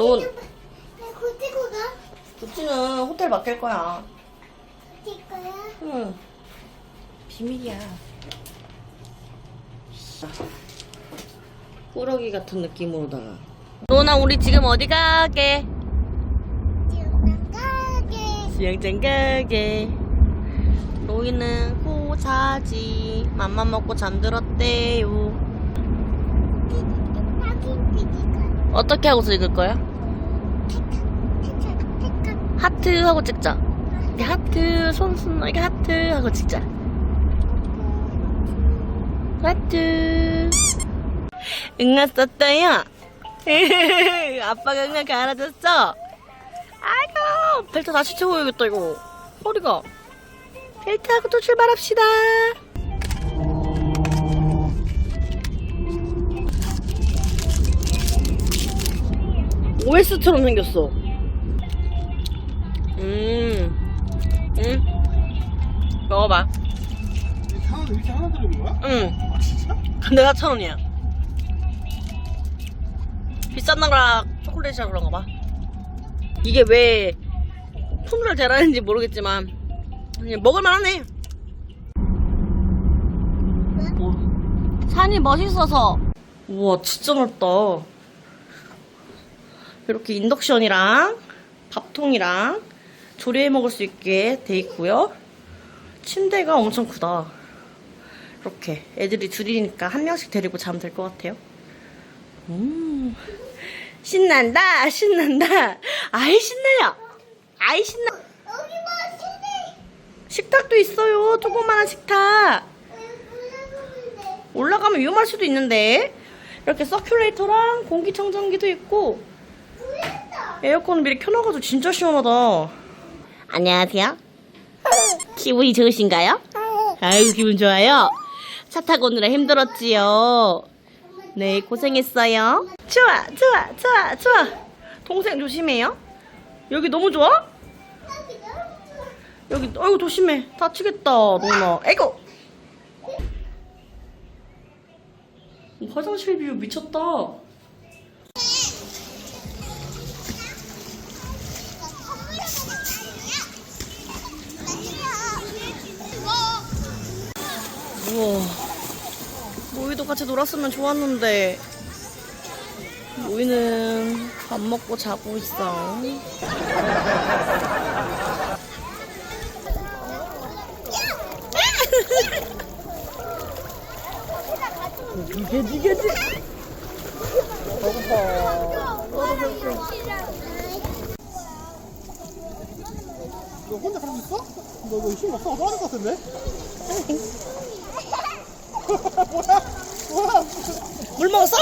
넌 고치고 가? 구찌는 호텔 맡길 거야. 고칠 거야? 응. 비밀이야. 꾸러기 같은 느낌으로다가. 노나 우리 지금 어디 가게? 지금 가게. 수영장 가게. 로이는 코자지. 맘만 먹고 잠들었대요. 어떻게 하고서 읽을 거야? 하트 하고 찍자. 하트 손순 이렇게 하트 하고 찍자. 하트. 응아 썼어요. 아빠가 응아 갈아줬어. 아이고 벨트 다시 채워야겠다 이거. 허리가. 벨트 하고 또 출발합시다. OS처럼 생겼어. 음. 음. 먹어봐. 하나 이렇게 하나 들어있는 거야? 응. 아 진짜? 근데 4,000원이야. 비싼 나라 초콜릿이라 그런가 봐. 이게 왜 품절 대라는지 모르겠지만 그냥 먹을만 하네. 뭐, 산이 멋있어서. 우와, 진짜 넓다. 이렇게 인덕션이랑 밥통이랑 조리해 먹을 수 있게 돼 있고요. 침대가 엄청 크다. 이렇게 애들이 둘이니까 한 명씩 데리고 자면 될 것 같아요. 음, 신난다, 신난다. 아이 신나요. 아이 신나. 여기 봐 침대. 식탁도 있어요. 조그마한 식탁. 올라가면 위험할 수도 있는데 이렇게 서큘레이터랑 공기청정기도 있고 보인다. 에어컨 미리 켜놔가지고 진짜 시원하다. 안녕하세요. 기분이 좋으신가요? 아유 기분 좋아요. 차 타고 오느라 힘들었지요. 네 고생했어요. 좋아 좋아 좋아 좋아. 동생 조심해요. 여기 너무 좋아? 여기 아이고 조심해 다치겠다 너나. 아이고. 화장실 뷰 미쳤다. 우와. 모이도 같이 놀았으면 좋았는데. 모이는 밥 먹고 자고 있어. 개지 개지. 너 혼자 살수 있어? 너 이거 힘 없어 떠나는 것 같은데? 뭐야? 뭐야? 물 먹었어?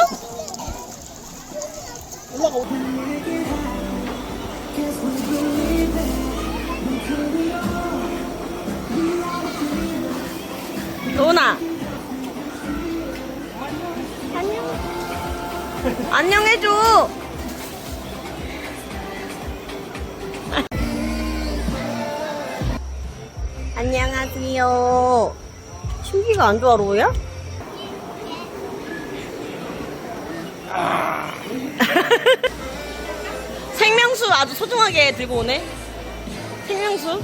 올라가 로나. 안녕. 안녕해줘. 안녕하세요. 심기가 안 좋아, 로우야? 생명수 아주 소중하게 들고 오네. 생명수.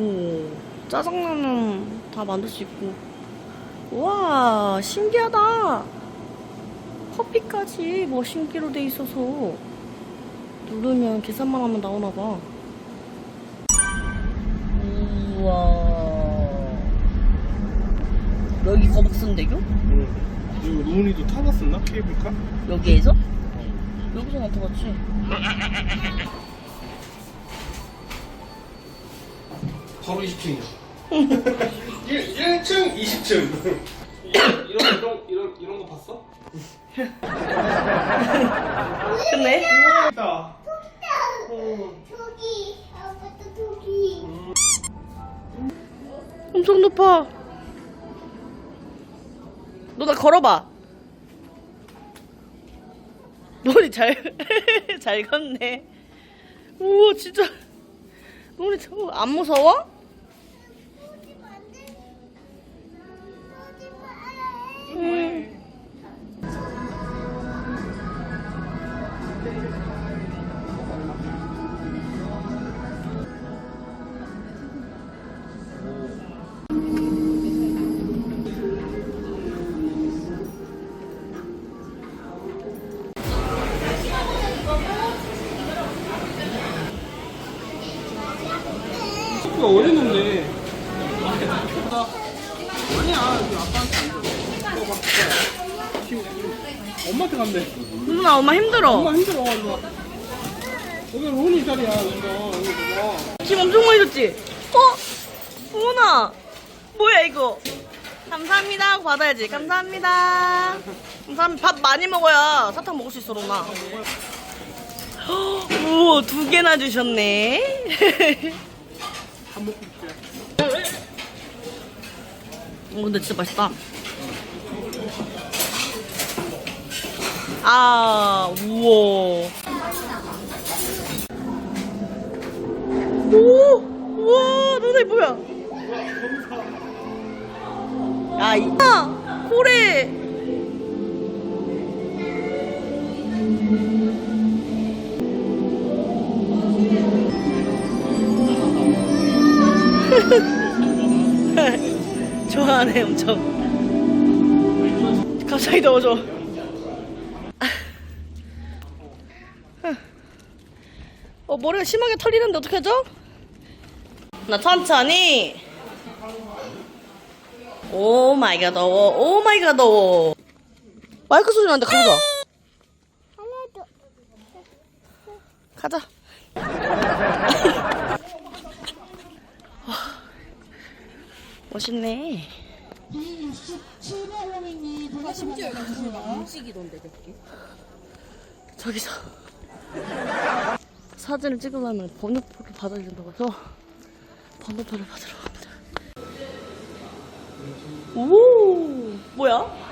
오, 짜장면은 다 만들 수 있고. 우와, 신기하다. 커피까지 머신기로 돼 있어서 누르면 계산만 하면 나오나 봐. 우와. 여기 거북선대교? 응. 이거 노은이도 타봤었나? 케이블카? 여기에서? 여기서 안 타봤지? 바로 20층이야 1, 1층 20층 근데? 있다 저기. 아빠도 저기. 엄청 높아. 너나 걸어봐. 너네 잘, 잘 걷네. 우와, 진짜. 너네 저안 무서워? 아빠가 어렸는데. 아니야, 이거 아빠한테 안 줘. 이거 막 진짜. 엄마한테 간대. 누나 엄마 힘들어. 엄마 힘들어. 이거. 여기 로니 자리야, 이거. 여기 봐봐. 김 엄청 많이 줬지? 어? 누나 뭐야 이거? 감사합니다 하고 받아야지. 감사합니다. 감사합니다. 밥 많이 먹어야 사탕 먹을 수 있어, 로나. 우와, 두 개나 주셨네. 밥 먹고 있게. 어, 근데 진짜 맛있다. 아, 우와. 오, 우와, 너네 뭐야? 야, 이, 아, 고래. 좋아하네, 엄청. 갑자기 넣어줘. 어, 머리가 심하게 털리는데 어떡하죠? 나 천천히. 오 마이 갓 더워. 오 마이 갓 더워. 마이크 소리 나는데 가보자. 하나도. 가자. 멋있네. 저기서 사진을 찍으려면 번호표를 받아야 된다고 해서 번호표를 받으러 갑니다. 오, 뭐야?